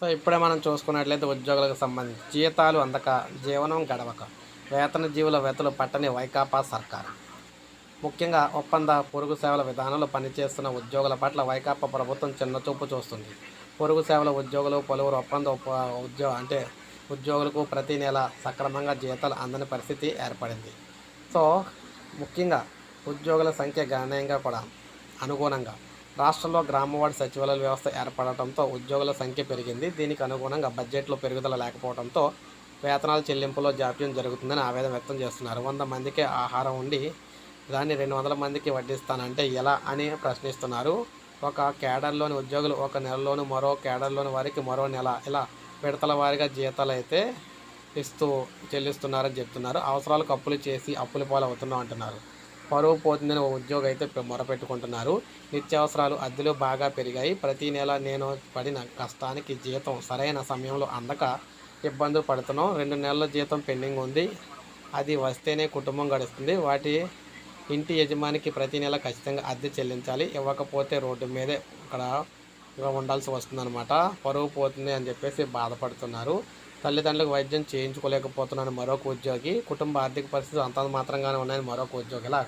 So ఇప్పుడే మనం చూసుకున్నట్లయితే ఉద్యోగులకు సంబంధించి జీతాలు అందక జీవనం గడవక వేతన జీవుల వెతలు పట్టని వైకాపా సర్కారు. ముఖ్యంగా ఒప్పంద పొరుగు సేవల విధానంలో పనిచేస్తున్న ఉద్యోగుల పట్ల వైకాపా ప్రభుత్వం చిన్నచూపు చూస్తుంది. పొరుగు సేవల ఉద్యోగులు పలువురు ఒప్పంద ఉప ఉద్యోగ అంటే ఉద్యోగులకు ప్రతి నెల సక్రమంగా జీతాలు అందని పరిస్థితి ఏర్పడింది. సో ముఖ్యంగా ఉద్యోగుల సంఖ్య గణనీయంగా కూడా అనుగుణంగా రాష్ట్రంలో గ్రామవార్డు సచివాలయ వ్యవస్థ ఏర్పడటంతో ఉద్యోగుల సంఖ్య పెరిగింది. దీనికి అనుగుణంగా బడ్జెట్లో పెరుగుదల లేకపోవడంతో వేతనాల చెల్లింపులో జాప్యం జరుగుతుందని ఆవేదన వ్యక్తం చేస్తున్నారు. వంద మందికి ఆహారం ఉండి దాన్ని రెండు వందల మందికి వడ్డిస్తానంటే ఎలా అని ప్రశ్నిస్తున్నారు. ఒక కేడర్లోని ఉద్యోగులు ఒక నెలలోని మరో కేడర్లోని వారికి మరో నెల ఇలా విడతల వారిగా జీతాలు అయితే ఇస్తూ చెల్లిస్తున్నారని చెప్తున్నారు. అవసరాలకు అప్పులు చేసి అప్పుల పాలవుతున్నాం అంటున్నారు. పరువు పోతుందని ఓ ఉద్యోగి అయితే మొరపెట్టుకుంటున్నారు. నిత్యావసరాలు అద్దెలు బాగా పెరిగాయి. ప్రతి నెల నేను పడిన కష్టానికి జీతం సరైన సమయంలో అందక ఇబ్బందులు పడుతున్నాం. రెండు నెలల జీతం పెండింగ్ ఉంది. అది వస్తేనే కుటుంబం గడుస్తుంది. వాటి ఇంటి యజమానికి ప్రతి నెల ఖచ్చితంగా అద్దె చెల్లించాలి. ఇవ్వకపోతే రోడ్డు మీదే ఇక్కడ ఇంకా ఉండాల్సి వస్తుందన్నమాట. పరువు పోతుంది అని చెప్పేసి బాధపడుతున్నారు. తల్లిదండ్రులకు వైద్యం చేయించుకోలేకపోతున్నాను మరొక ఉద్యోగి. కుటుంబ ఆర్థిక పరిస్థితి అంతంత మాత్రంగానే ఉన్నాయని మరొక ఉద్యోగి ఇలా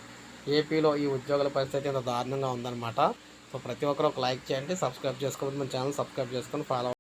ఏపీలో ఈ ఉద్యోగుల పరిస్థితి ఇంత దారుణంగా ఉందన్నమాట. సో ప్రతి ఒక్కరు ఒక లైక్ చేయండి సబ్స్క్రైబ్ చేసుకోకపోతే మన ఛానల్ సబ్స్క్రైబ్ చేసుకొని ఫాలో